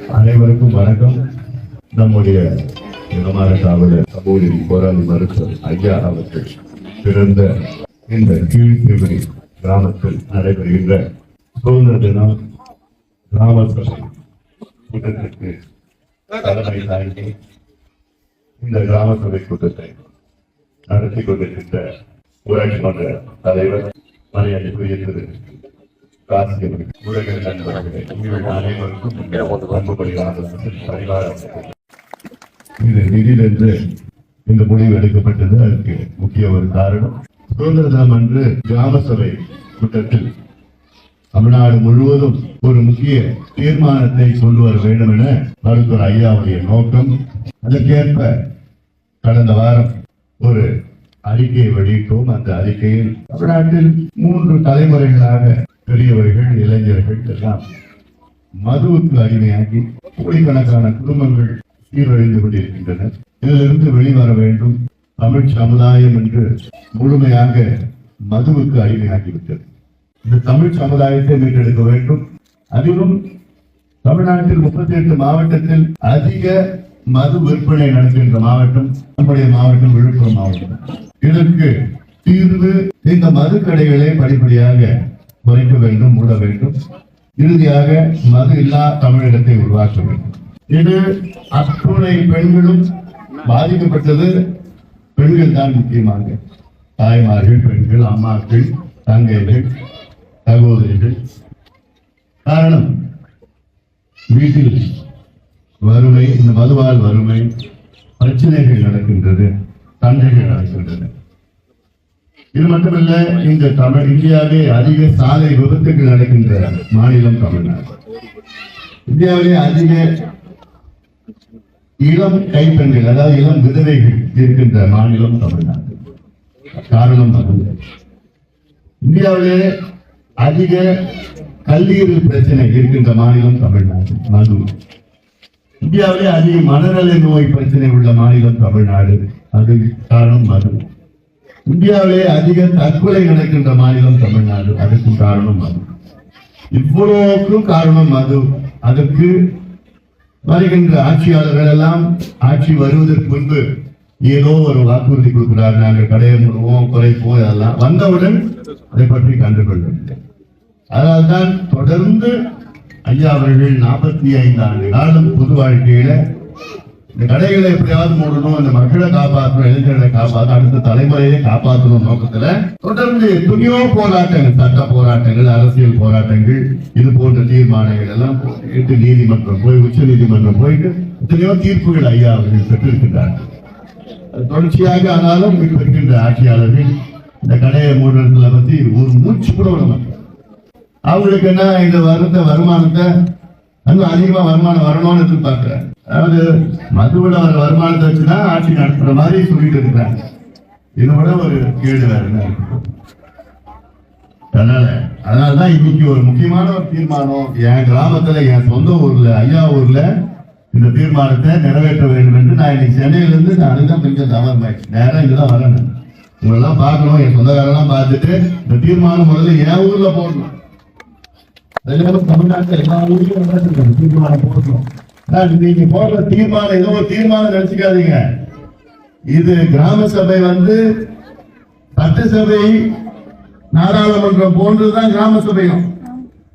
அனைவருக்கும் வணக்கம். நம்முடைய இனமான காவலர் சமூக போராளி மருத்துவர் ஐயா அவர்கள் பிறந்த இந்த கீழ்த்திருவரி கிராமத்தில் நடைபெறுகின்ற சுதந்திர தினம் கிராம சபை கூட்டத்திற்கு தலைமை தாங்கி இந்த கிராம சபை கூட்டத்தை நடத்தி கொண்டிருக்கின்ற ஊராட்சி மன்ற தலைவர் மரியாதைக்குரிய திரு நண்பர்களே உங்கள் அனைவருக்கும் பரிவாரம் இது நிதியிலிருந்து இந்த முடிவு எடுக்கப்பட்டது அதற்கு முக்கிய ஒரு காரணம் சுதந்திர தினம் அன்று கிராம சபை கூட்டத்தில் தமிழ்நாடு முழுவதும் ஒரு முக்கிய தீர்மானத்தை கொண்டு வர வேண்டும் என மருத்துவர் ஐயாவுடைய நோக்கம் அதற்கேற்ப கடந்த வாரம் ஒரு அறிக்கையை வெளியிட்டோம். அந்த அறிக்கையில் தமிழ்நாட்டில் மூன்று தலைமுறைகளாக பெரியவர்கள் இளைஞர்கள் எல்லாம் மதுவுக்கு அடிமையாகி கோடிக்கணக்கான குடும்பங்கள் சீரழிந்து கொண்டிருக்கின்றன இதிலிருந்து வெளிவர வேண்டும் தமிழ் சமுதாயம் என்று முழுமையாக மதுவுக்கு அடிமையாகிவிட்டது. இந்த தமிழ் சமுதாயத்தை மீட்டெடுக்க வேண்டும். அதிலும் தமிழ்நாட்டில் முப்பத்தி எட்டு மாவட்டத்தில் அதிக மது விற்பனை நடக்கின்ற மாவட்டம் நம்முடைய மாவட்டம் விழுப்புரம் மாவட்டம். இதற்கு தீர்வு இந்த மது கடைகளை படிப்படியாக குறைக்க வேண்டும் மூட வேண்டும். இறுதியாக மது இல்லா தமிழகத்தை உருவாக்க வேண்டும். இது அத்துணை பெண்களும் பாதிக்கப்பட்டது பெண்கள் தான் முக்கியமாக. தாய்மார்கள் பெண்கள் அம்மாக்கள் தங்கைகள் சகோதரிகள். காரணம் வீட்டில் வறுமை இந்த மதுவால் வறுமை பிரச்சனைகள் நடக்கின்றது சண்டைகள் நடக்கின்றன இது மட்டுமல்ல இந்த தமிழ் இந்தியாவிலே அதிக சாலை விபத்துகள் நடக்கின்ற மாநிலம் தமிழ்நாடு. இந்தியாவிலே அதிக இளம் கைப்பெண்கள் அதாவது இளம் விதவைகள் இருக்கின்ற மாநிலம் தமிழ்நாடு. காரணம் அது இந்தியாவிலே அதிக கல்லீரல் பிரச்சனை இருக்கின்ற மாநிலம் தமிழ்நாடு மது இந்தியாவிலே அதிக மனநல நோய் பிரச்சனை உள்ள மாநிலம் தமிழ்நாடு. அது காரணம் மது இந்தியாவிலே அதிக தற்கொலை நடக்கின்ற மாநிலம் தமிழ்நாடு. அதுக்கும் காரணம் மது இவ்வளவுக்கும் காரணம் மது அதற்கு வருகின்ற ஆட்சியாளர்கள் எல்லாம் ஆட்சி வருவதற்கு முன்பு ஏதோ ஒரு வாக்குறுதி கொடுக்கிறார். நாங்கள் கடையை முடுவோம் குறைப்போம் இதெல்லாம். வந்தவுடன் அதை பற்றி கண்டுகொள்ளவில்லை அதனால்தான் தொடர்ந்து ஐயா அவர்கள் நாற்பத்தி ஐந்து ஆண்டு காலம் பொது வாழ்க்கையில இந்த கடைகளை எப்படியாவது மூடணும் இந்த மக்களை காப்பாற்றணும் இளைஞர்களை காப்பாற்றணும் அடுத்த தலைமுறையை காப்பாற்றணும் நோக்கத்துல தொடர்ந்து துணியோ போராட்டங்கள் சட்ட போராட்டங்கள் அரசியல் போராட்டங்கள் இது போன்ற தீர்மானங்கள் எல்லாம் போட்டு நீதிமன்றம் போய் உச்ச நீதிமன்றம் போயிட்டு எத்தனையோ தீர்ப்புகள் ஐயா அவர்கள் பெற்றிருக்கின்றார்கள் தொடர்ச்சியாக ஆனாலும் இப்ப இருக்கின்ற ஆட்சியாளர்கள் இந்த கடையை மூடுறதுல பத்தி ஒரு மூச்சு கூட விட மாட்டாங்க. அவங்களுக்கு என்ன இந்த வருத்த வருமானத்தை இன்னும் அதிகமா வருமானம் வரணும்னு எதிர்பார்க்கிறாங்க. அதாவது மதுவோட அவர் வருமானத்தை வச்சுதான் ஆட்சி நடத்துற மாதிரி சொல்லிட்டு இருக்கிறாங்க இது கூட ஒரு கேடு வேற என்ன அதனால அதனாலதான் இன்னைக்கு ஒரு முக்கியமான ஒரு தீர்மானம் என் கிராமத்துல என் சொந்த ஊர்ல ஐயா ஊர்ல இந்த தீர்மானத்தை நிறைவேற்ற வேண்டும் என்று நான் இன்னைக்கு சென்னையிலேருந்து நான் அதுதான் கொஞ்சம் தவறமாயிடுச்சு நேரம் இங்கதான் வரணும். உங்களெல்லாம் பார்க்கணும் என் சொந்தக்காரெல்லாம் பார்த்துட்டு இந்த தீர்மானம் முதல்ல என் ஊரில் போடணும். தமிழ்நாட்டில் எல்லா ஊர்லயும் தீர்மானம் போடணும். ஆனா, நீங்க போடுற தீர்மானம் ஏதோ ஒரு தீர்மானம் நினைச்சுக்காதீங்க. இது கிராம சபை வந்து சட்டசபை நாடாளுமன்றம் போன்றதுதான் கிராம சபையும்.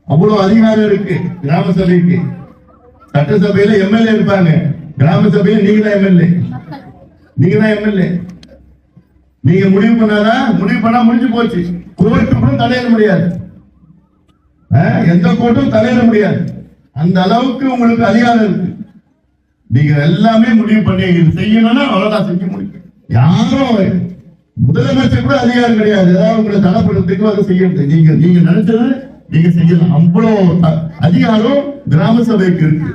அவ்வளவு அதிகாரம் இருக்கு கிராம சபைக்கு. சட்டசபையில எம்எல்ஏ இருப்பாங்க. கிராம சபையில நீங்க தான் எம்எல்ஏ. நீங்க தான் எம்எல்ஏ. நீங்க முடிவு பண்ணாதான் முடிவு பண்ணா முடிஞ்சு போச்சு. கோர்ட்டு கூட தலையிட முடியாது. எந்த கோர்ட்டும் தலையிட முடியாது. அந்த அளவுக்கு உங்களுக்கு அதிகாரம் இருக்கு. நீங்க எல்லாமே முடிவு பண்ணி இது செய்யணும்னா அவ்வளவுதான் செஞ்சு முடியும் யாரும் முதலமைச்சர் கூட அதிகாரம் கிடையாது. ஏதாவது உங்களை தடப்படுறதுக்கு அதை செய்யறது. நீங்க நீங்க நினைச்சது நீங்க செய்யலாம். அவ்வளவு அதிகாரம் கிராம சபைக்கு இருக்கு.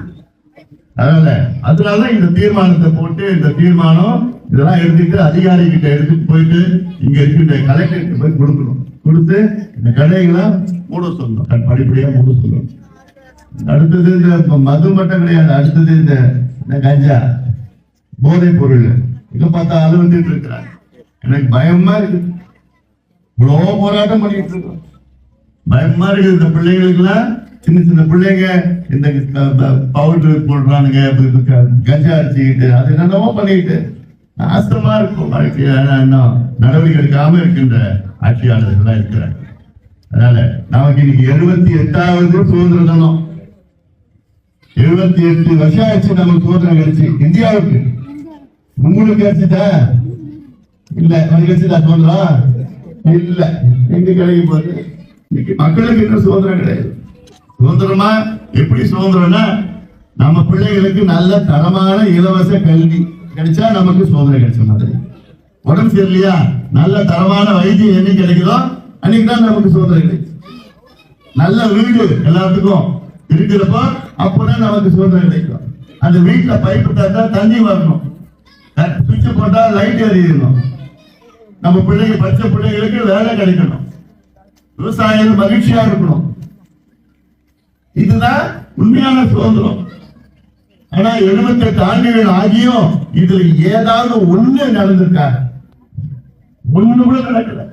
அதனால அதனாலதான் இந்த தீர்மானத்தை போட்டு இந்த தீர்மானம் இதெல்லாம் எடுத்துட்டு அதிகாரி கிட்ட எடுத்துட்டு போயிட்டு இங்க இருக்கின்ற கலெக்டர் போய் கொடுக்கணும். கொடுத்து இந்த கடைகளை மூட சொல்லணும். கண் படிப்படியா மூட சொல்லணும். அடுத்தது இந்த மது மட்டும் கிடையாது. அடுத்தது இந்த இந்த கஞ்சா போதைப் பொருள். இங்க பார்த்தா வந்துட்டு இருக்கிறாங்க எனக்கு பயமா இருக்கு. இவ்வளோ போராட்டம் பண்ணிட்டு இருக்கோம். பயமா இருக்கு இந்த பிள்ளைங்களுக்குலாம் சின்ன சின்ன பிள்ளைங்க இந்த பவுடர் போடுறானுங்க. கஞ்சா அடிச்சுக்கிட்டு அது என்னென்னவோ பண்ணிக்கிட்டு நாசமா இருக்கும் வாழ்க்கையில இன்னும் நடவடிக்கை எடுக்காம இருக்கின்ற ஆட்சியாளர்கள் தான் இருக்கிறாங்க. அதனால நமக்கு இன்னைக்கு எழுபத்தி எட்டாவது சுதந்திர தினம். எழுபத்தி எட்டு வருஷம் ஆயிடுச்சு நமக்கு சுதந்திரம் கிடைச்சு இந்தியாவுக்கு. உங்களுக்கு கிடைச்சிட்டா இல்ல கிடைச்சிட்டா கிடைச்சதா இல்ல. எங்க கிடைக்கும் போகுது இன்னைக்கு மக்களுக்கு இன்னும் சுதந்திரம் கிடையாது. சுதந்திரமா? எப்படி சுதந்திரம்னா நம்ம பிள்ளைகளுக்கு நல்ல தரமான இலவச கல்வி கிடைச்சா நமக்கு சுதந்திரம் கிடைச்ச மாதிரி. உடம்பு சரியில்லையா? நல்ல தரமான வைத்தியம் என்னைக்கு கிடைக்குதோ அன்னைக்கு தான் நமக்கு சுதந்திரம் கிடைச்சு. நல்ல வீடு எல்லாத்துக்கும் இருக்கிறப்போ அப்பதான் நமக்கு சுதந்திரம் கிடைக்கும். அந்த வீட்டுல பைப்பு தந்தா தண்ணி வரணும். சுவிட்ச் போட்டா லைட் எரியணும். நம்ம பிள்ளைங்க படிச்ச பிள்ளைங்களுக்கு வேலை கிடைக்கணும். விவசாயிகள் மகிழ்ச்சியா இருக்கணும். இதுதான் உண்மையான சுதந்திரம். ஆனா எழுபத்தி எட்டு ஆண்டுகள் ஆகியும் இதுல ஏதாவது ஒண்ணு நடந்திருக்கா? ஒண்ணு கூட நடக்கல.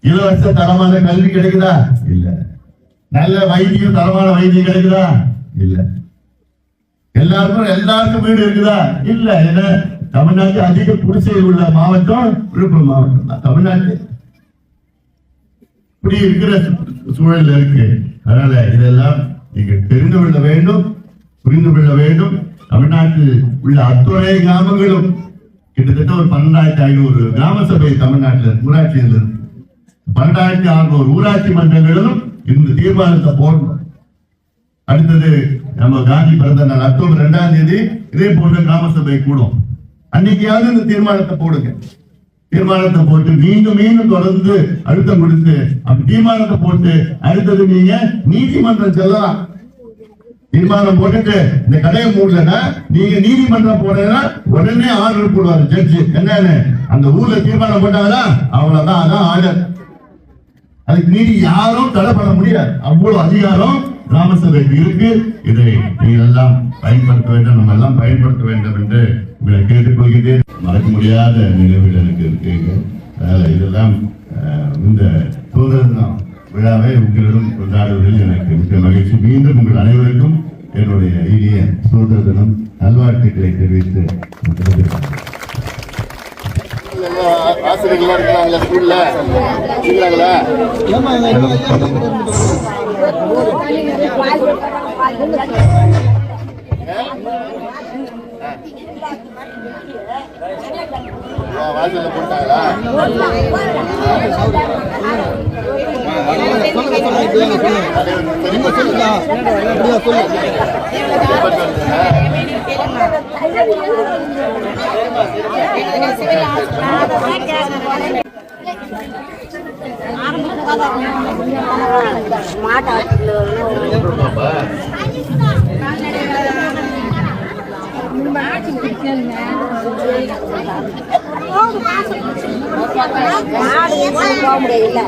இலவச தரமான கல்வி கிடைக்குதா? இல்ல. நல்ல வைத்தியம் தரமான வைத்தியம் கிடைக்குதா? இல்ல. எல்லாருக்கும் எல்லாருக்கும் வீடு இருக்குதா? இல்ல. ஏன்னா தமிழ்நாட்டில் அதிக குடிசை உள்ள மாவட்டம் விழுப்புரம் மாவட்டம் தான். தமிழ்நாட்டில் இப்படி இருக்கிற சூழல் இருக்கு. அதனால இதெல்லாம் நீங்கள் தெரிந்து கொள்ள வேண்டும் புரிந்து கொள்ள வேண்டும். தமிழ்நாட்டில் உள்ள அத்துறை கிராமங்களும் கிட்டத்தட்ட ஒரு பன்னெண்டாயிரத்தி ஐநூறு கிராம சபை தமிழ்நாட்டில் ஊராட்சியில் இருக்கு. பன்னெண்டாயிரத்தி அறுநூறு ஊராட்சி மன்றங்களிலும் இந்த தீர்மானத்தை போடணும். அடுத்தது நம்ம காந்தி பிறந்த நாள் அக்டோபர் இரண்டாம் தேதி இதே போன்ற கிராம சபை கூடும். அன்னைக்கையாவது இந்த தீர்மானத்தை போடுங்க. தீர்மானத்தை போட்டு மீண்டும் மீண்டும் தொடர்ந்து அழுத்தம் கொடுத்து அப்படி தீர்மானத்தை போட்டு அடுத்தது நீங்க நீதிமன்றம் செல்லலாம். தீர்மானம் போட்டுட்டு இந்த கடையை மூடலன்னா நீங்க நீதிமன்றம் போனீங்கன்னா உடனே ஆர்டர் போடுவாரு ஜட்ஜி என்னன்னு? அந்த ஊர்ல தீர்மானம் போட்டாங்கன்னா அவ்வளவுதான் அதான் ஆர்டர் அதுக்கு மீறி யாரும் தடை பண்ண முடியாது. அவ்வளவு அதிகாரம் கிராமசபைக்கு இருக்கு. இதை நீங்கள் எல்லாம் பயன்படுத்த வேண்டும். நம்ம எல்லாம் பயன்படுத்த வேண்டும் என்று உங்களை கேட்டுக்கொள்கிறேன். மறக்க முடியாத நிகழ்வுகள் எனக்கு இருக்கு அதனால இதெல்லாம் அஹ், இந்த சுதந்திரம் விழாவை உங்களிடம் கொண்டாடுவதில் எனக்கு மிக மகிழ்ச்சி. மீண்டும் உங்கள் அனைவருக்கும் என்னுடைய இனிய சுதந்திர தினம் நல்வாழ்த்துக்களை தெரிவித்து ஆசிரியர்களா இருக்கிறாங்களா ஸ்கூல்ல? இருக்கிறாங்களா? வாசல்ல போட்டாங்களா? போக முடியல